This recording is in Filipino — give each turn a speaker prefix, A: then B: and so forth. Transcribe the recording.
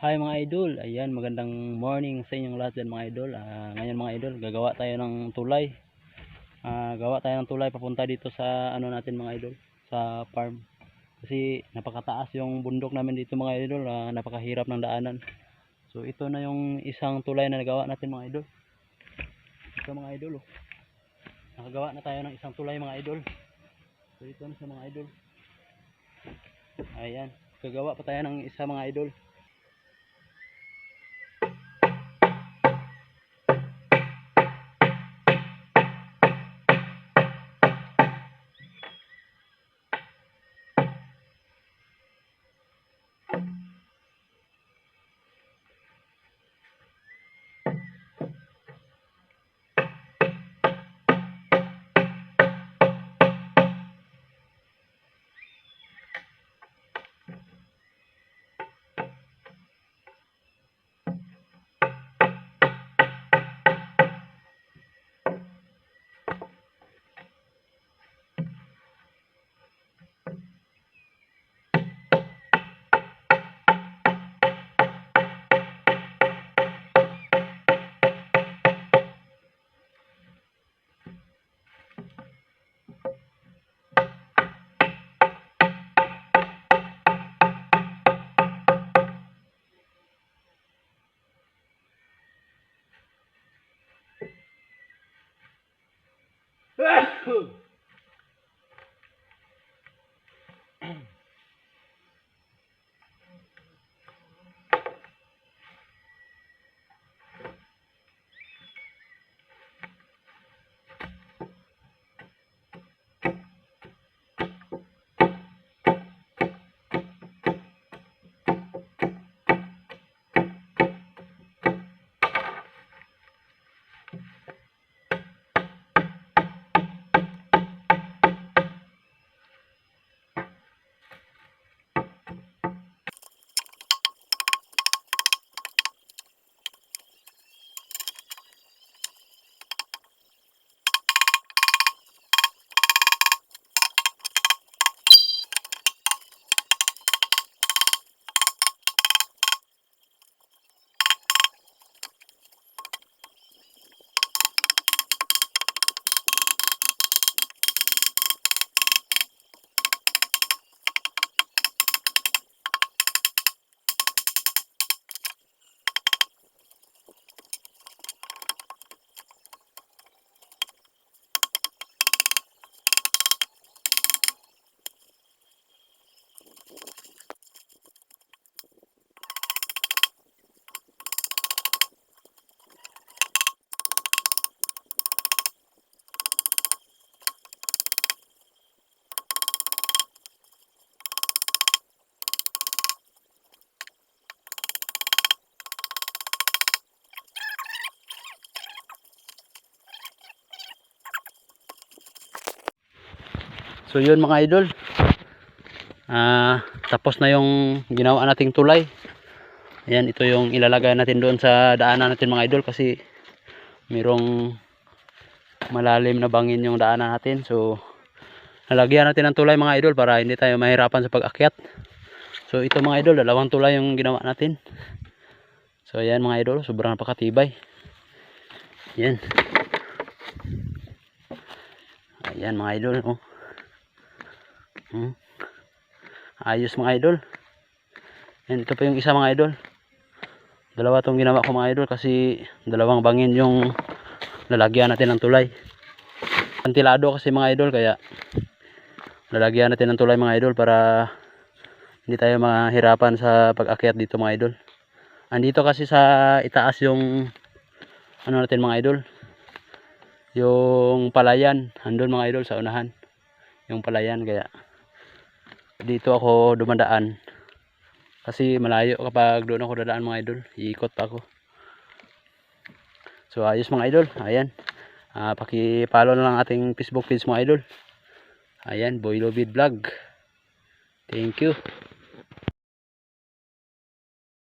A: Hi mga idol, ayan magandang morning sa inyong lahat dyan mga idol. Ah, ngayon mga idol, gagawa tayo ng tulay. Ah, gawa tayo ng tulay papunta dito sa ano natin mga idol, sa farm. Kasi napakataas yung bundok namin dito mga idol, ah, napakahirap ng daanan. So ito na yung isang tulay na nagawa natin mga idol. Ito mga idol oh. Nakagawa na tayo ng isang tulay mga idol. So ito na siya mga idol. Ayan, gagawa pa tayo ng isa mga idol. could. So yun mga idol. Ah, tapos na yung ginawa nating tulay. Ayan, ito yung ilalagay natin doon sa daanan natin mga idol kasi mayroong malalim na bangin yung daanan natin. So nalagyan natin ng tulay mga idol para hindi tayo mahirapan sa pag-akyat. So ito mga idol, dalawang tulay yung ginawa natin. So ayan mga idol, sobrang napakatibay. Ayan. Ayan mga idol, oh. Hmm. Ayos mga idol. Yan, ito pa yung isa mga idol. Dalawa tong ginawa ko mga idol kasi dalawang bangin yung lalagyan natin ng tulay. Antilado kasi mga idol kaya lalagyan natin ng tulay mga idol para hindi tayo mahirapan sa pag-akyat dito mga idol. Andito kasi sa itaas yung ano natin mga idol. Yung palayan, andun mga idol sa unahan. Yung palayan kaya dito ako dumadaan. Kasi malayo kapag doon ako dadaan mga idol. Iikot pa ako. So ayos mga idol. Ayan. Uh, pakipalo na lang ating facebook page mga idol. Ayan boy Lobid vlog. Thank you